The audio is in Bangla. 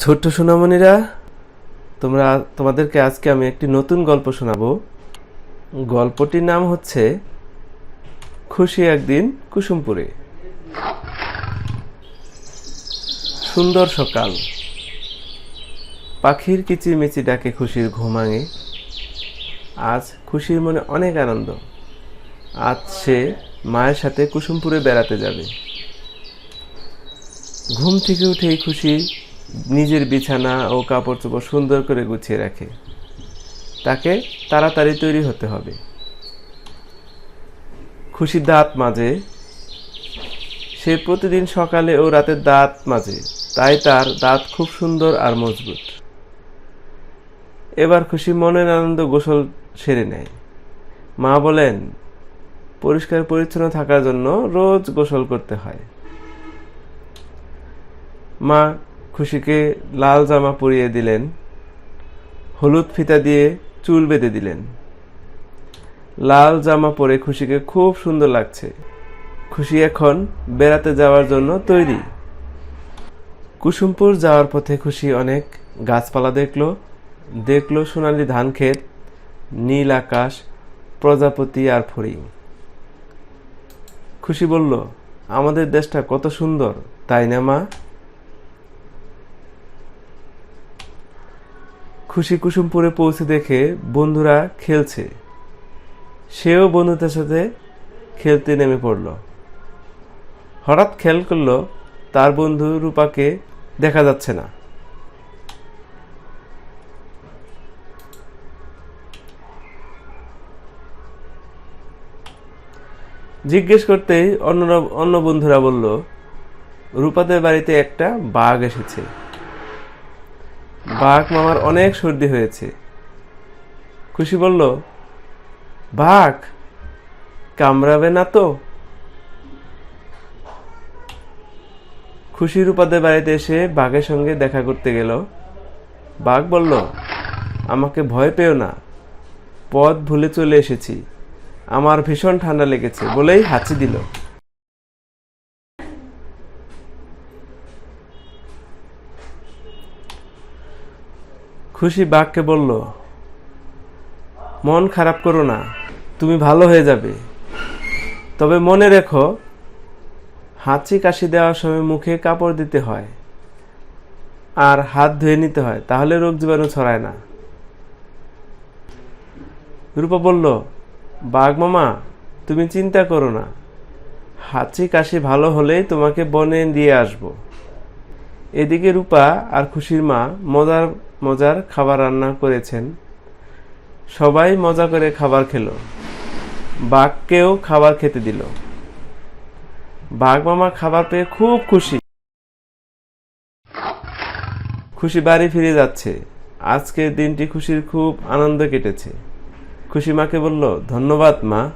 ছোট্ট সোনামণিরা, তোমরা, তোমাদেরকে আজকে আমি একটি নতুন গল্প শোনাবো। গল্পটির নাম হচ্ছে খুশি একদিন কুসুমপুরে। সুন্দর সকাল। পাখির কিচিরমিচি ডাকে খুশির ঘুমাঙে আজ খুশির মনে অনেক আনন্দ। আজ সে মায়ের সাথে কুসুমপুরে বেড়াতে যাবে। ঘুম থেকে উঠেই খুশি নিজের বিছানা ও কাপড় চোপড় সুন্দর করে গুছিয়ে রাখে। তাকে তাড়াতাড়ি তৈরি হতে হবে। খুশি দাঁত মাজে। সে প্রতিদিন সকালে ও রাতে দাঁত মাজে, তাই তার দাঁত খুব সুন্দর আর মজবুত। এবার খুশি মনের আনন্দ গোসল সেরে নেয়। মা বলেন, পরিষ্কার পরিচ্ছন্ন থাকার জন্য রোজ গোসল করতে হয়। মা খুশিকে লাল জামা পরিয়ে দিলেন, হলুদ ফিতা দিয়ে চুল বেঁধে দিলেন। লাল জামা পরে খুশিকে খুব সুন্দর লাগছে। খুশি এখন বেড়াতে যাওয়ার জন্য তৈরি। কুসুমপুর যাওয়ার পথে খুশি অনেক গাছপালা দেখল দেখল সোনালি ধান ক্ষেত, নীল আকাশ, প্রজাপতি আর ফড়িং। খুশি বলল, আমাদের দেশটা কত সুন্দর, তাই না মা? খুশি কুসুমপুরে পৌঁছে দেখে বন্ধুরা খেলছে। সেও বন্ধুদের সাথে খেলতে নেমে পড়ল। হঠাৎ খেয়াল করল তার বন্ধু রূপাকে দেখা যাচ্ছে না। জিজ্ঞেস করতেই অন্যরা অন্য বন্ধুরা বলল, রূপাদের বাড়িতে একটা বাঘ এসেছে। বাঘ মামার অনেক সর্দি হয়েছে। খুশি বলল, বাঘ, কামড়াবে না তো? খুশি রূপাদের বাড়িতে এসে বাঘের সঙ্গে দেখা করতে গেল। বাঘ বলল, আমাকে ভয় পেও না। পথ ভুলে চলে এসেছি। আমার ভীষণ ঠান্ডা লেগেছে। বলেই হাঁচি দিল। খুশি বাঘকে বলল, মন খারাপ করো না, তুমি ভালো হয়ে যাবে। তবে মনে রেখো, হাঁচি কাশি দেওয়ার সময় মুখে কাপড় দিতে হয় আর হাত ধুয়ে নিতে হয়, তাহলে রোগ জীবাণু ছড়ায় না। রূপা বলল, বাঘ মামা, তুমি চিন্তা করো না, হাঁচি কাশি ভালো হলেই তোমাকে বনে দিয়ে আসব। এদিকে রূপা আর খুশির মা মজার মজার খাবার রান্না করেছেন। সবাই মজা করে খাবার খেলো। বাঘকেও খাবার খেতে দিল। বাঘ মামা খাবার পেয়ে খুব খুশি। খুশি বাড়ি ফিরে যাচ্ছে। আজকের দিনটি খুশির খুব আনন্দ কেটেছে। খুশি মাকে বলল, ধন্যবাদ মা।